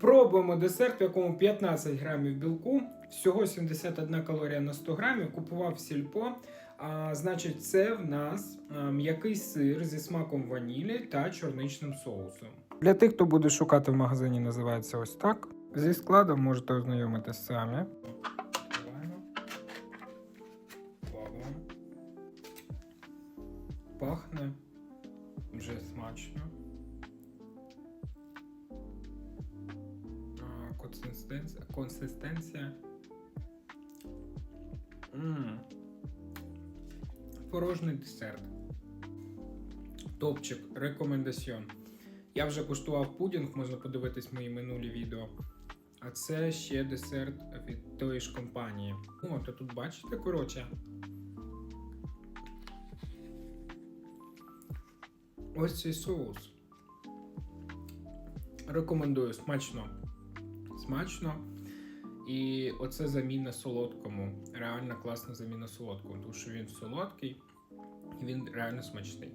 Пробуємо десерт, в якому 15 грамів білку, всього 71 калорія на 100 грамів. Купував сільпо. А, значить, це в нас м'який сир зі смаком ванілі та чорничним соусом. Для тих, хто буде шукати в магазині, називається ось так. Зі складом можете ознайомитись самі. Пахне вже смачно. Консистенція. консистенція. М. Порожній десерт. Топчик, рекомендаціон. Я вже куштував пудінг, можна подивитись мої минулі відео. А це ще десерт від тої ж компанії. О, то тут бачите, коротше. Ось цей соус. Рекомендую смачно. Смачно. І оце заміна солодкому. Реально класна заміна солодкому, тому що він солодкий і він реально смачний.